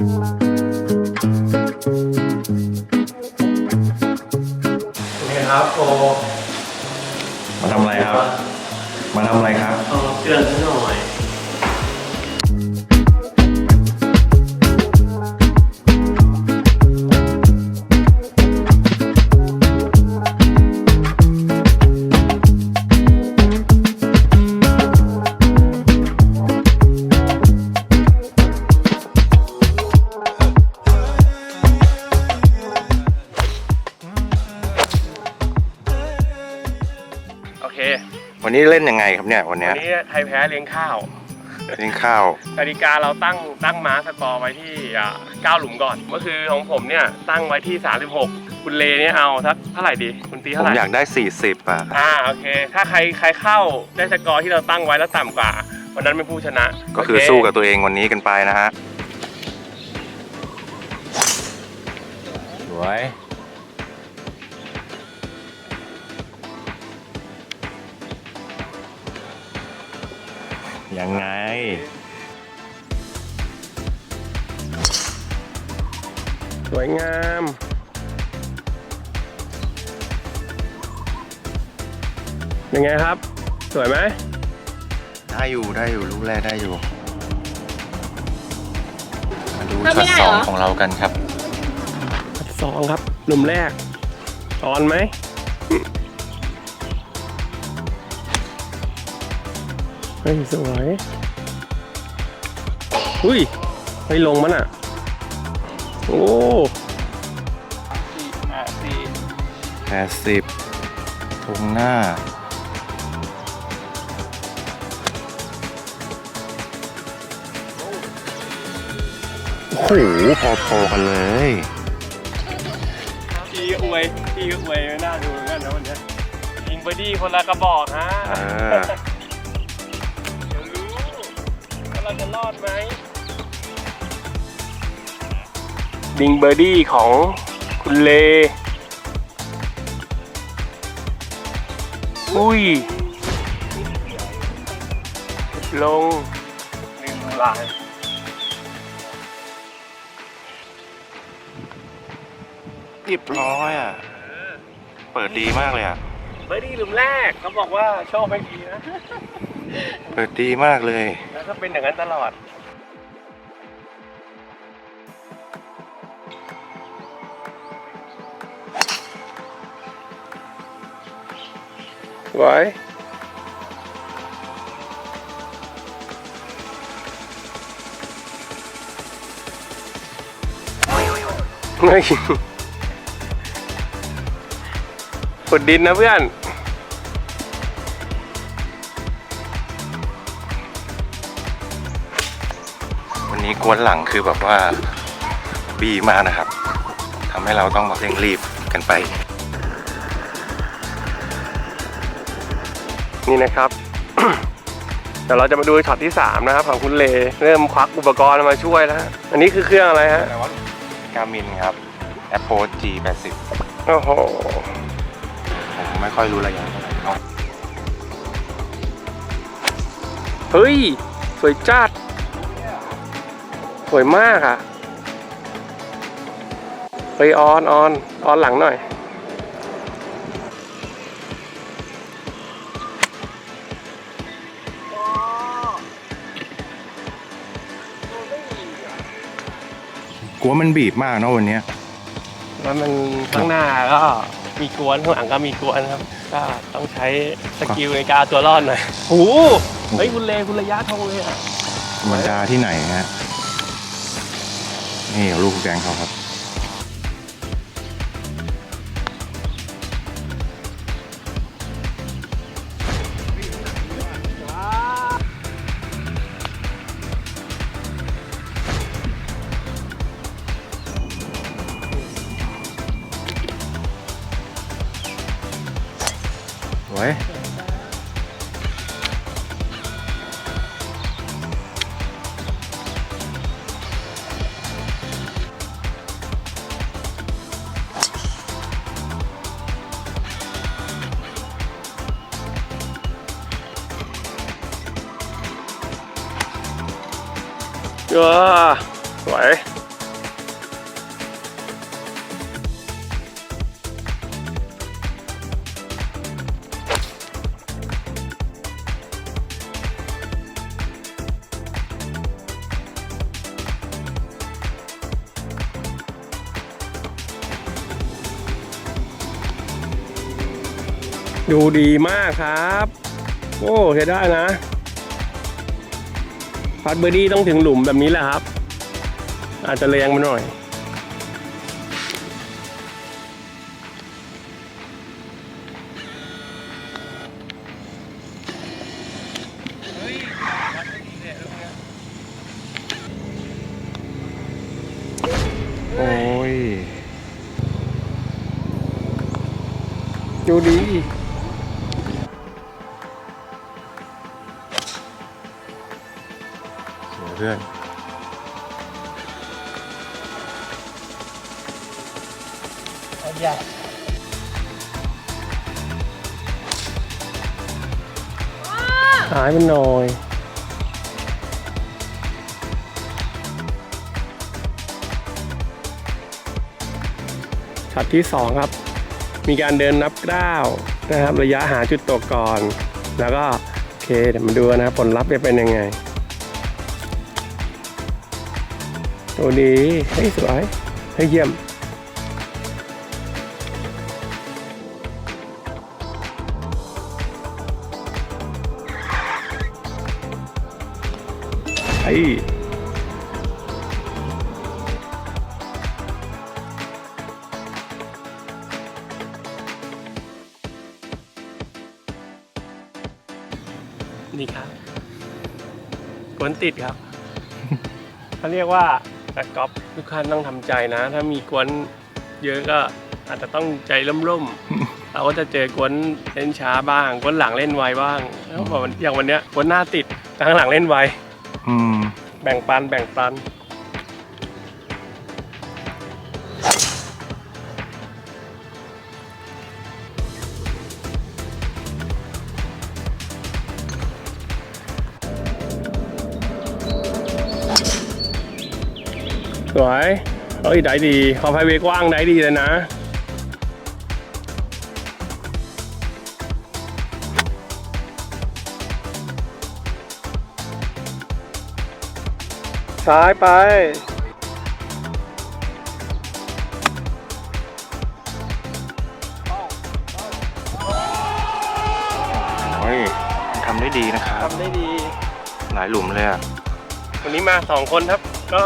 นี่ครับโอมาทำอะไรครับ มาทำอะไรครับ เอาเกลือนนิดหน่อย วันนี้เล่นยังไงครับเนี่ยวันวัเนี้ยนนี้ไทยแพ้เลี้ยงข้าวเล่นข้าวกติกาเราตั้งตั้งม้าสกอร์ไว้ที่อ่า9หลุมก่อนเมื่อคือของผมเนี่ยตั้งไว้ที่ 36 คุณเลเนี่ยเอาสักเท่าไหร่ดีคุณตีผเท่าไหมร่อยากได้ 40 อะ อ่าโอเค ถ้าใครใครเข้าได้สกอร์ที่เราตั้งไว้แล้วต่ำกว่า วันนั้นเป็นผู้ชนะก็คือโเสู้กับตัวเองวันนี้กันไปนะฮะ สวย ยังไง สวยงามเป็นไงครับ สวยไหมได้อยู่ได้อยู่ลูกแรกได้อยู่ มาดูทำช็ไม่อตได้สเหรองอของเรากันครับสองครับหลุมแรกออนไหม เฮ้ยสวยอุ้ยไม่ลงมันอะ โอ้อะสี่80ทงหน้า โอ้โหพอๆกันเลยพี่อวยพี่อวยน่าดูเหมือนกันนะวันเนี้ยยิงเบอร์ดี้คนละกระบอกฮะ เราจะรอดไหมดิงเบอร์ดี้ของคุณเล อุ้ย ลงหนึ่งลายเรียบร้อยอะ เปิดดีมากเลยอะ เบอร์ดี้หลุมแรกเขาบอกว่าโชคไม่ดีนะ เปิดดีมากเลยแล้ว ก็เป็นอย่างนั้นตลอด ไว้เฮ้ยขุดดินนะเพื่อน กวนหลังคือแบบว่าบีมากนะครับทำให้เราต้องแบบเร่งรีบกันไป นี่นะครับเดี๋ยวเราจะมาดูช็อตที่ 3 นะครับของคุณเล เริ่มควักอุปกรณ์มาช่วยแล้ว อันนี้คือเครื่องอะไรฮะกามินครับ Apple G80 โอ้โห ผมไม่ค่อยรู้ระยะเท่าไหร่เอาเฮ้ย สวยจัด สวยมากอะเฮ้ยออนออนออนหลังหน่อย กลัวมันบีบมากเนอะวันเนี้ยแล้วมันข้างหน้าก็มีกวนข้างหลังก็มีกวนครับ ก็ต้องใช้สกิลในการเอาตัวรอดหน่อยโอ้โหเฮ้ยคุณเลคุณระยะทงเลยอะธรรมดาที่ไหนฮะ นี่ลูกแกงเขาครับสวย วยดูดีมากครับ โอ้ใช้ได้นะ พัดเบอร์ดี้ต้องถึงหลุมแบบนี้แหละครับ อาจจะแรงมาหน่อยโอ้ยดูดี หายมันหน่อยช็อตที่สองครับ มีการเดินนับก้าวนะครับ ระยะหาจุดตกก่อน แล้วก็โอเคเดี๋ยวมาดูนะครับผลลัพธ์จะเป็นยังไงโอ้ดีเฮ้ยสวยเฮ้ยเยี่ยม นี่ครับกวนติดครับ เขาเรียกว่าแต่ก๊อล์ฟทุกท่านต้องทำใจนะ ถ้ามีกวนเยอะก็อาจจะต้องใจร่มๆ เราก็จะเจอกวนเล่นช้าบ้างกวนหลังเล่นไวบ้างแล้วอย่างวันเนี้ยกวนหน้าติดแต่ข้างหลังเล่นไว แบ่งปันแบ่งปัน สวย เอ้ย ได้ดี ขอไฟเวกว้างได้ดีเลยนะ ซ้ายไป โอ้ยทำได้ดีนะครับ ทำได้ดี หลายหลุมเลยอะ วันนี้มาสองคนครับ ก็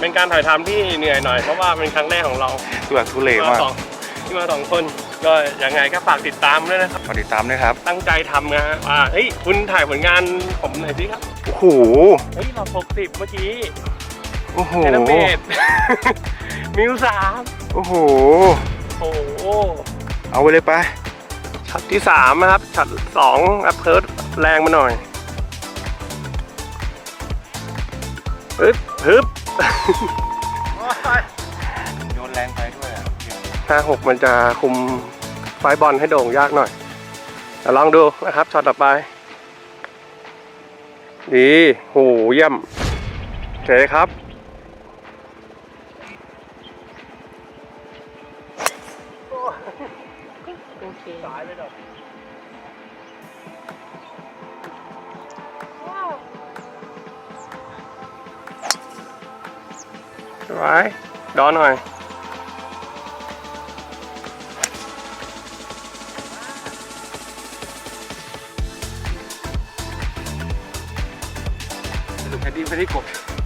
เป็นการถ่ายทำที่เหนื่อยหน่อยเพราะว่าเป็นครั้งแรกของเราทุลักทุเลมามากสองที่มาสองคน ก็ยังไงก็ฝากติดตามด้วยนะครับมาติดตามด้วยครับ ตั้งใจทำนะว่าเฮ้ยคุณถ่ายผลงานผมหน่อยสิครับ โอ้โห เฮ้ยเราหกสิบเมื่อกี้โอ้โห เทนเบดมิวสามโอ้โห โอ้โหเอาไปเลยไป ช็อตที่สามนะครับ ช็อตสองอัพเพิร์ดแรงมาหน่อยฮึบฮึบโยนแรงไปด้วย อะห้าหกมันจะคุมไฟบอลให้โด่งยากหน่อยแต่ลองดูนะครับช็อตต่อไป ดีโหเยี่ยมโอเคครับโอเคสายไปหน่อยสวยดอหน่อย ส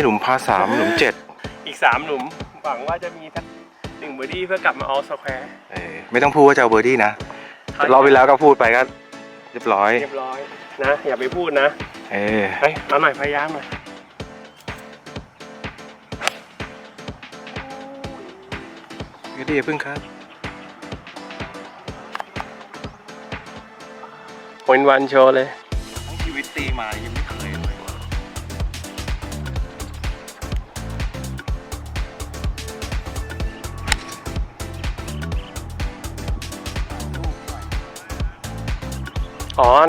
นี้หลุมพาสามหลุมเจ็ดอีกสามหลุมหวังว่าจะมีสักหนึ่งเบอร์ดี้เพื่อกลับมาเอาสแควร์เออไม่ต้องพูดว่าจะเอาเบอร์ดี้นะรอบที่แล้วก็พูดไปก็เรียบร้อย เรียบร้อยนะ อย่าไปพูดนะ เออเฮ้ยเอาหน่อยพยายามหน่อยแคดดี้อย่าเพิ่งครับเป็นวันโชว์เลยทั้งชีวิตตีมายัง ออน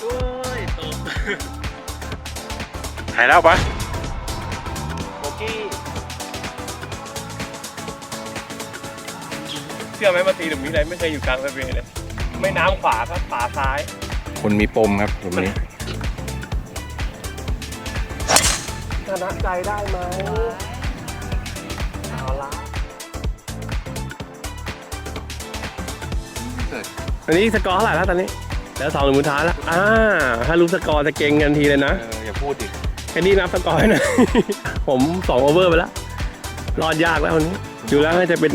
โอ้ยตก หายแล้วปะโบกี้ เชื่อไหมมาตีหนุ่มนี้ไรไม่เคยอยู่กลางระเบียงเลยไม่น้ำขวาก็ป่าซ้ายคนมีปมครับผมนี้ ชนะใจได้ไหมเอาละเกิดอันนี้สกอร์เท่าไหร่แล้วตอนนี้ แล้วสองหนึ่งมุนท้ายแล้วอ่าถ้ารู้สกอร์จะเก่งกันทีเลยนะ เอออย่าพูดดิแค่นี้นับสกอร์ให้หน่อย ผมสองโอเวอร์ไปแล้ว รอดยากแล้ววันนี้ อยู่แล้วน่าจะเป็น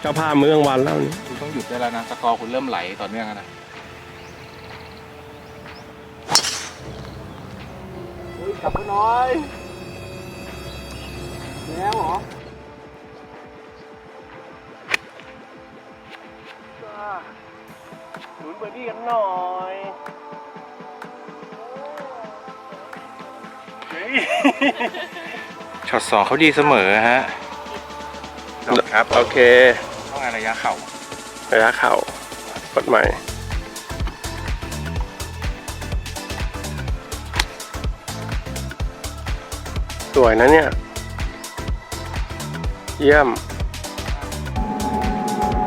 เจ้าภาพเมืองวันแล้ววันนี้คุณต้องหยุดได้แล้วนะสกอร์คุณเริ่มไหลต่อเนื่องแล้วนะกลับมาน้อยแล้วเหรอหนุนเบอร์ดี้กันหน่อยเฮ้ยช็อตสองเขาดีเสมอฮะจบครับ โอเคต้องงาน ระยะเข่าระยะเข่ากดใหม่สวยนะเนี่ย เยี่ยม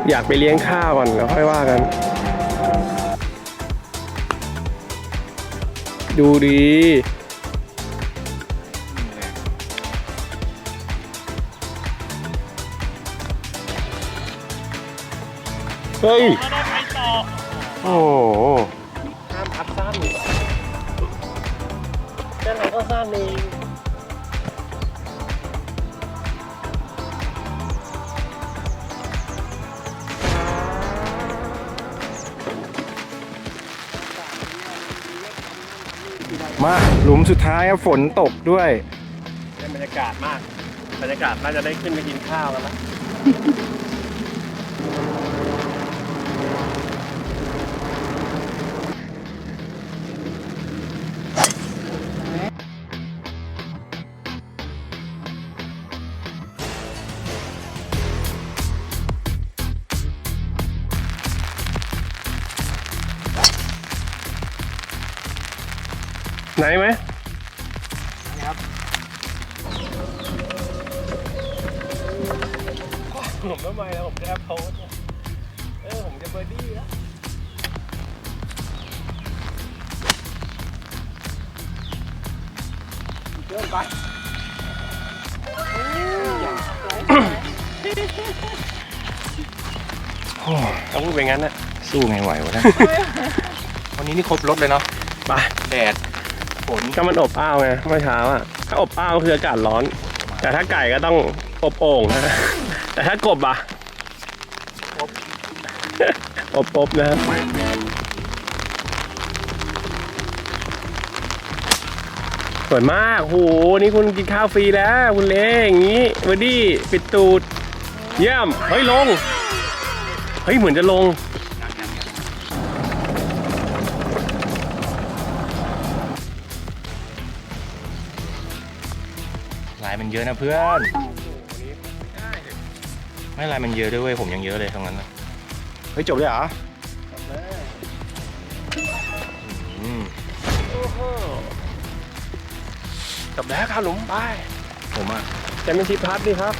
อยากไปเลี้ยงข้าวก่อนแล้วค่อยว่ากัน ดูดี เฮ้ยโอ้โหห้ามพัดสั้นแค่ไหนก็สั้นเองมาหลุมสุดท้ายครับฝนตกด้วย ได้บรรยากาศมาก บรรยากาศน่าจะได้ขึ้นไปกินข้าวกันแล้ว ไหนไหมผมทำไมแล้วผมจะแอปโพสเนี่ยเออผมจะเบอร์ดี้แล้วเกินไปต้องพูดเป็นงั้นนะสู้ไงไหววะเนะวันนี้นี่ครบรถเลยเนาะไปแดด ฝนก็มันอบอ้าวไงเมื่อเช้าอะถ้าอบอ้าวคืออากาศร้อน แต่ถ้าไก่ก็ต้องอบโอ่งนะแต่ถ้ากบอะอบอบนะครับสวยมากโหนี่คุณกินข้าวฟรีแล้ว คุณเล่อย่างนี้เบอร์ดี้ปิดตูด เยี่ยม เฮ้ยลง เฮ้ยเหมือนจะลง ลายมันเยอะนะเพื่อนไม่ลายมันเยอะด้วยเวยผมยังเยอะเลยทั้งนั้นนะเฮ้ยจบเลยเหรออืมจบแล้วครับหลุมไปผมอะแชมเปี้ยนชิพพัทดิครับ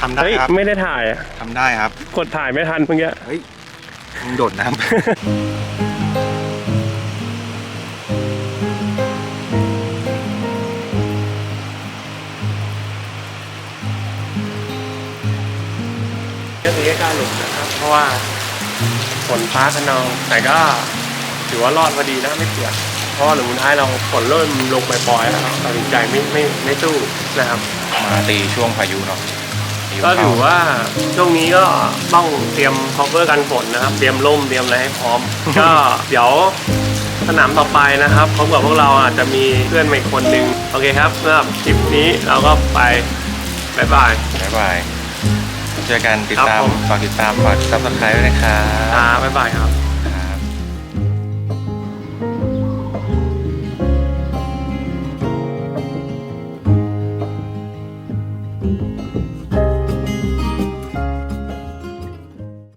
ทำได้เฮ้ยครับไม่ได้ถ่ายอะทำได้ครับ กดถ่ายไม่ทันเมื่อกี้ เฮ้ยมึงโดดน้ำ ก็ถือใกล้ๆหลุมนะครับ เพราะว่าฝนฟ้าขนอง แต่ก็ถือว่ารอดพอดีนะไม่เปียกเพราะว่าหลุมสุดท้ายเราฝนเริ่มลงปล่อยๆแล้วตัดสินใจไม่ไม่ไม่สู้นะครับ มาตีช่วงพายุเนาะพายุก็เข้าถือว่าช่วงนี้ก็ต้องเตรียม cover กันฝนนะครับ เตรียมร่มเตรียมอะไรให้พร้อม ก็เดี๋ยวสนามต่อไปนะครับพบกับพวกเราอาจจะมีเพื่อนใหม่คนหนึ่งโอเคครับสำหรับคลิปนี้เราก็ไปบ๊ายบาย บ๊ายบาย เจอกันติดครับตามผมฝากติดตาม ฝากซับสไครต์ด้วยนะครับ อ่าบ๊ายบายครับ